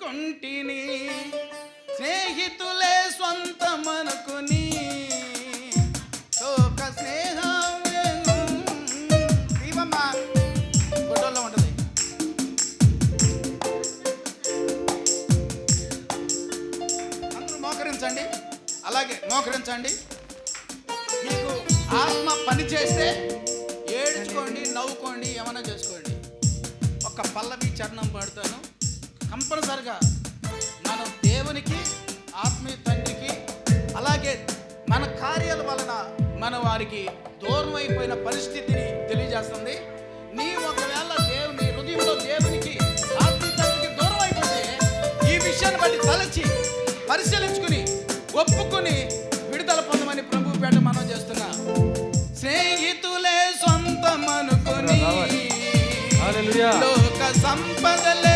కొంటిని స్నేహితులే స్వంతమనుకుని ఒక స్నేహం దీపమ్మా ఫోటోలో ఉంటుంది. అందరూ మోకరించండి. అలాగే మోకరించండి. మీకు ఆత్మ పని చేస్తే చేసుకోండి నవ్వుకోండి ఏమైనా చేసుకోండి. ఒక పల్లవి చరణం పడతాను. కంపల్సరిగా మనం దేవునికి ఆత్మీయ తండ్రికి అలాగే మన కార్యాల వలన మన వారికి దూరం అయిపోయిన పరిస్థితిని తెలియజేస్తుంది. నీ ఒకవేళ దేవుని హృదయంలో దేవునికి ఆత్మీయ తండ్రికి దూరం అయిపోతే ఈ విషయాన్ని బట్టి తలచి పరిశీలించుకుని ఒప్పుకొని విడుదల పొందమని ప్రభుపేట మనం చేస్తున్నాం లోక సంపదలే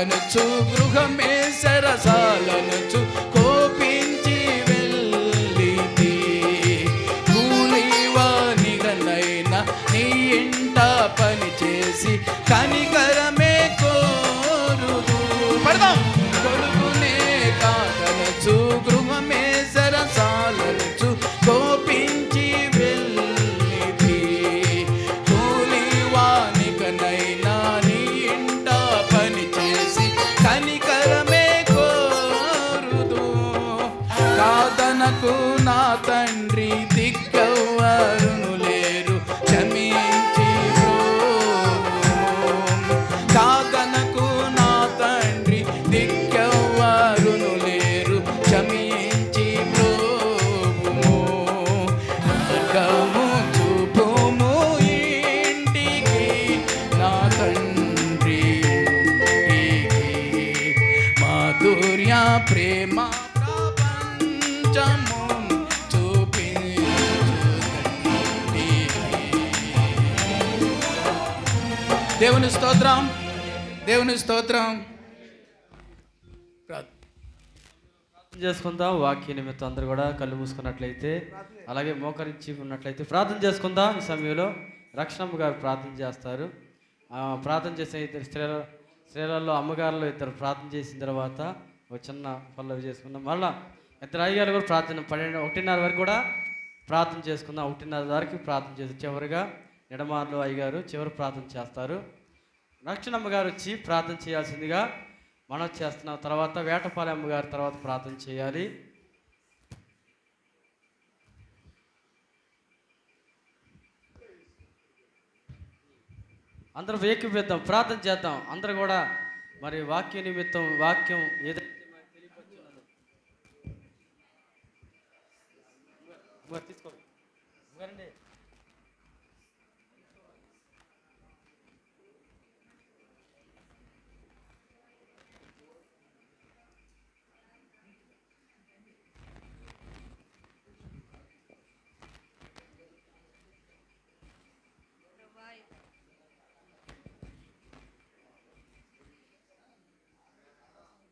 and it took దేవుని స్తోత్రం దేవుని స్తోత్రం. ప్రార్థన చేసుకుందాం వాక్య నిమిత్తం అందరూ కూడా కళ్ళు మూసుకున్నట్లయితే అలాగే మోకరించి ఉన్నట్లయితే ప్రార్థన చేసుకుందాం ఈ సమయంలో. రక్షణమ్మ గారు ప్రార్థన చేస్తారు. ప్రార్థన చేసిన ఇద్దరు స్త్రీల స్త్రీలలో అమ్మగారులు ఇద్దరు ప్రార్థన చేసిన తర్వాత ఒక చిన్న పల్లవి చేసుకుందాం. మళ్ళా ఇద్దరు అయ్యగారు కూడా ప్రార్థన పన్నెండు ఒకటిన్నర వరకు కూడా ప్రార్థన చేసుకుందాం. ఒకటిన్నర వరకు ప్రార్థన చేసి చివరిగా నిడమార్లు అయ్యగారు చివరి ప్రార్థన చేస్తారు. రక్షణమ్మ గారు వచ్చి ప్రార్థన చేయాల్సిందిగా మనం చేస్తున్నాం తర్వాత వేటపాలె అమ్మగారి తర్వాత ప్రార్థన చేయాలి. అందరూ వేకిపిద్దాం ప్రార్థన చేద్దాం. అందరూ కూడా మరి వాక్య నిమిత్తం వాక్యం ఏదైతే తీసుకో అమ్మగారండి.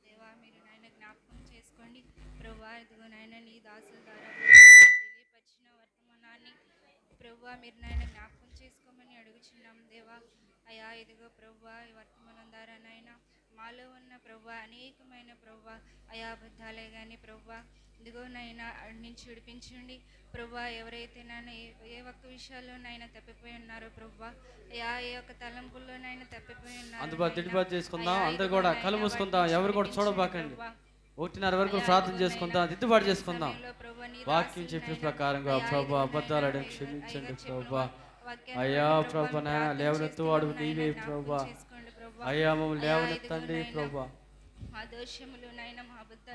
దేవా మీరు నాయన జ్ఞాపకం చేసుకోండి ప్రభా ఇదిగో నాయన నీ దాసుల ద్వారా తెలియపరిచిన వర్తమానాన్ని ప్రభా మీరు నాయన జ్ఞాపకం చేసుకోమని అడుగుచున్నాం. దేవా అయా ఇదిగో ప్రభా ఈ వర్తమానం ద్వారా నాయన మాలో ఉన్న ప్రభా అనేకమైన ప్రభా అయా అబద్ధాలే కానీ ప్రభా ఇదిగో అడి నుంచి విడిపించండి ప్రభా ఎవరైతే నాయన ఏ ఒక్క విషయాల్లో నాయన తప్పిపోయి ఉన్నారో ప్రభా అయా ఏ ఒక్క తలంపుల్లోనైనా తప్పిపోయి ఉన్నారో అందుబాటు చేసుకుందాం. అయ్యా, అందరూ కూడా వాటిని ఎవరు కూడా చూడబాకండి. ఒకటిన్నర వరకు ప్రార్థన చేసుకుందాం దిద్దుబాటు చేసుకుందాం. ప్రభా, వాక్యం చెప్పిన ప్రకారంగా ప్రభా ఇదిగో క్షమించండి ప్రభా. అయ్యా ప్రభు ప్రభా నాయన లేవనెత్తు వాడు నీవే ప్రభా. అయ్యా మమ్మల్ని లేవనెత్తండి ప్రభా.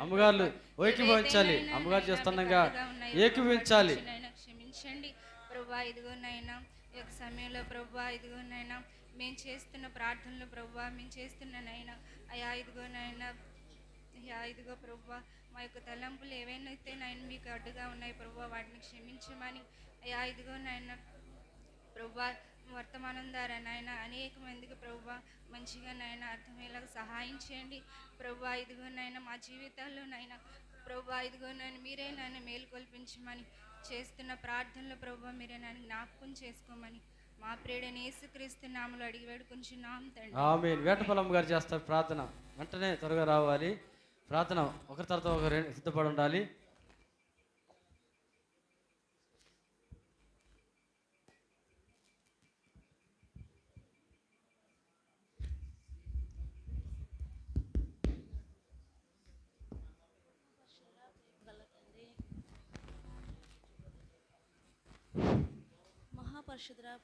అమ్మగారు ఏకీభవించాలి. అమ్మగారు చేస్తుండగా ఏకీభవించాలి. క్షమించండి ప్రభా ఇదిగో నైనా ఈ యొక్క సమయంలో ప్రభా ఇదిగో నైనా మేము చేస్తున్న ప్రార్థనలు ప్రభా మేము చేస్తున్న నైనా అయా ఇదిగో నైనా అయ్యా ఇదిగో ప్రభువ మా యొక్క తలంపులు ఏవైనైతే నాయన మీకు అడ్డుగా ఉన్నాయి ప్రభు వాటిని క్షమించమని. అయ్యా ఇదిగో నాయన ప్రభు వర్తమానం ద్వారా నాయన అనేక మందికి ప్రభా మంచిగా నాయన అర్థమయ్యేలాగా సహాయం చేయండి. ప్రభు ఇదిగో నాయన మా జీవితాల్లో నాయన ప్రభు ఇదిగో నాయన మీరే నాయన మేలుకొల్పించమని చేస్తున్న ప్రార్థనలు ప్రభు మీరే నాయన జ్ఞాపకం చేసుకోమని మా ప్రియుడని యేసుక్రీస్తు నామలు అడిగి వేడుకుంటున్నాం తండ్రి. ఆమె వేటపల్లం గారు చేస్తారు ప్రార్థన. వెంటనే త్వరగా రావాలి. ప్రార్థన ఒకరి తర్వాత ఒకరు సిద్ధపడి ఉండాలి. మహాపరిశుద్ర